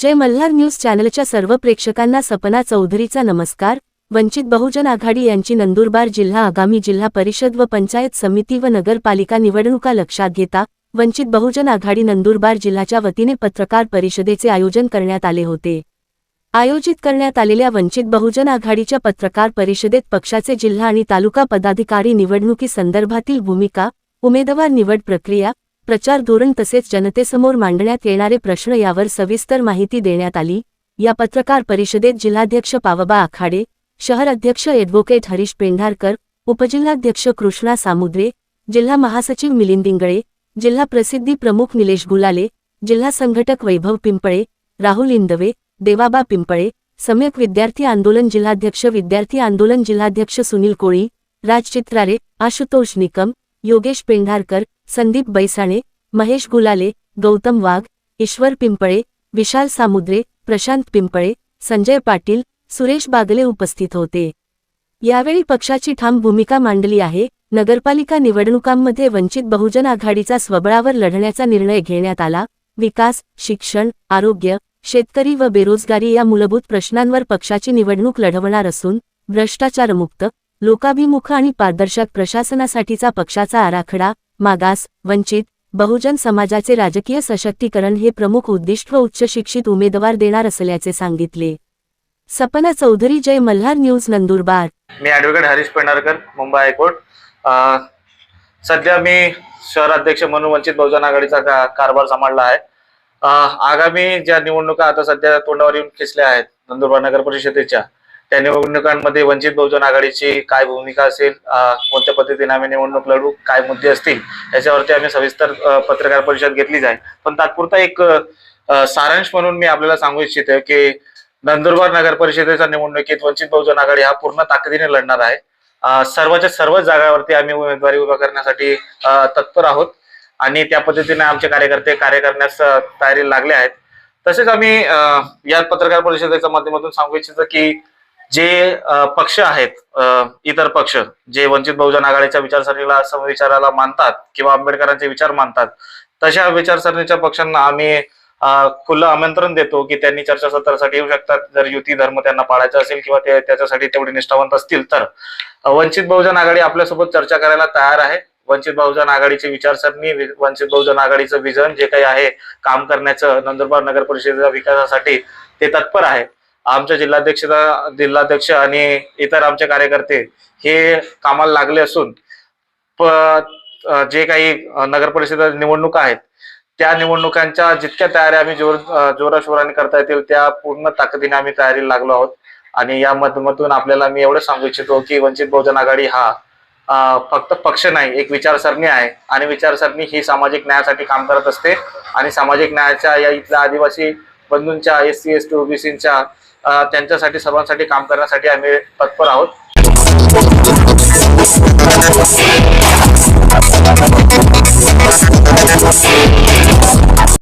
जय Malhar news चॅनलच्या सर्व प्रेक्षकांना सपना चौधरीचा नमस्कार. वंचित बहुजन आघाडी यांची नंदुरबार जिल्हा आगामी जिल्हा परिषद व पंचायत समिती व नगरपालिका निवडणुका लक्षात घेता वंचित बहुजन आघाडी नंदुरबार जिल्ह्याच्या वतीने पत्रकार परिषदेचे आयोजन करण्यात आले होते. आयोजित करण्यात आलेल्या वंचित बहुजन आघाडीच्या पत्रकार परिषदेत पक्षाचे जिल्हा आणि तालुका पदाधिकारी निवडणुकी संदर्भातील भूमिका उमेदवार निवड प्रक्रिया प्रचार धोरण तसेच जनतेसमोर मांडण्यात येणारे प्रश्न यावर सविस्तर माहिती देण्यात आली. या पत्रकार परिषदेत जिल्हाध्यक्ष पावबा आखाडे शहर अध्यक्ष ॲडव्होकेट हरीश पेंढारकर उपजिल्हाध्यक्ष कृष्णा सामुद्रे जिल्हा महासचिव मिलिंद इंगळे जिल्हा प्रसिद्धी प्रमुख निलेश गुलाले जिल्हा संघटक वैभव पिंपळे राहुल इंदवे देवाबा पिंपळे सम्यक विद्यार्थी आंदोलन जिल्हाध्यक्ष विद्यार्थी आंदोलन जिल्हाध्यक्ष सुनील कोळी राज चित्रारे आशुतोष निकम योगेश पेंढारकर संदीप बैसाणे महेश गुलाले गौतम वाघ ईश्वर पिंपळे विशाल सामुद्रे प्रशांत पिंपळे संजय पाटील सुरेश बागले उपस्थित होते. यावेळी पक्षाची ठाम भूमिका मांडली आहे. नगरपालिका निवडणुकांमध्ये वंचित बहुजन आघाडीचा स्वबळावर लढण्याचा निर्णय घेण्यात आला. विकास शिक्षण आरोग्य शेतकरी व बेरोजगारी या मूलभूत प्रश्नांवर पक्षाची निवडणूक लढवणार असून भ्रष्टाचारमुक्त लोकाभिमुख आणि पारदर्शक प्रशासनासाठीचा पक्षाचा आराखडा मागास वंचित बहुजन समाजाचे राजकीय सशक्तीकरण हे प्रमुख उद्दिष्ट व उच्च शिक्षित उमेदवार देणार असल्याचे सांगितले. सपना चौधरी जय मल्हार न्यूज नंदुरबार. मी advocate Harish Pendharkar Mumbai high court. अं, सध्या मी शहराध्यक्ष म्हणून वंचित बहुजन आघाडीचा का कारभार सांभाळला आहे. आगामी ज्या निवडणुका आता सध्या तोंडावर येऊन खेचल्या आहेत नंदुरबार नगर परिषदेच्या त्या निवडणुकांमध्ये वंचित बहुजन आघाडीची काय भूमिका असेल कोणत्या पद्धतीने आम्ही निवडणूक लढू काय मुद्दे असतील याच्यावरती आम्ही सविस्तर पत्रकार परिषद घेतली जाईल. पण तात्पुरता एक सारांश म्हणून मी आपल्याला सांगू इच्छितो की नंदुरबार नगर परिषदेच्या निवडणुकीत वंचित बहुजन आघाडी हा पूर्ण ताकदीने लढणार आहे. सर्वाच्या सर्वच्या सर्व जागावरती आम्ही उमेदवारी उभा करण्यासाठी तत्पर आहोत आणि त्या पद्धतीने आमचे कार्यकर्ते कार्य करण्यास तयारी लागले आहेत. तसेच आम्ही या पत्रकार परिषदेच्या माध्यमातून सांगू इच्छितो की जे पक्ष आहेत इतर पक्ष जे वंचित बहुजन आघाडीच्या विचारसरणीला समविचाराला मानतात किंवा आंबेडकरांचे विचार मानतात तशा विचारसरणीच्या पक्षांना आम्ही खुलं आमंत्रण देतो की त्यांनी चर्चासत्रासाठी येऊ शकतात. जर युती धर्म त्यांना पाळायचा असेल किंवा ते त्याच्यासाठी तेवढे निष्ठावंत असतील तर. वंचित बहुजन आघाडी आपल्यासोबत चर्चा करायला तयार आहे. वंचित बहुजन आघाडीची विचारसरणी वंचित बहुजन आघाडीचं विजन जे काही आहे काम करण्याचं नंदुरबार नगर परिषदेच्या विकासासाठी ते तत्पर आहे. आमच्या जिल्हाध्यक्ष जिल्हाध्यक्ष आणि इतर आमचे कार्यकर्ते हे कामाला लागले असून जे काही नगर परिषद निवडणुका आहेत त्या निवडणुकांच्या जितक्या तयाऱ्या आम्ही जोर जोराशोराने करता येतील त्या पूर्ण ताकदीने आम्ही तयारीला लागलो आहोत. आणि या माध्यमातून आपल्याला मी एवढं सांगू इच्छितो की वंचित बहुजन आघाडी हा फक्त पक्ष नाही एक विचारसरणी आहे. आणि विचारसरणी ही सामाजिक न्यायासाठी काम करत असते. आणि सामाजिक न्यायाच्या या इथल्या आदिवासी बंधूंच्या एस सी एस टी ओबीसीच्या त्यांच्यासाठी सर्वांसाठी काम करण्यासाठी आम्ही तत्पर आहोत.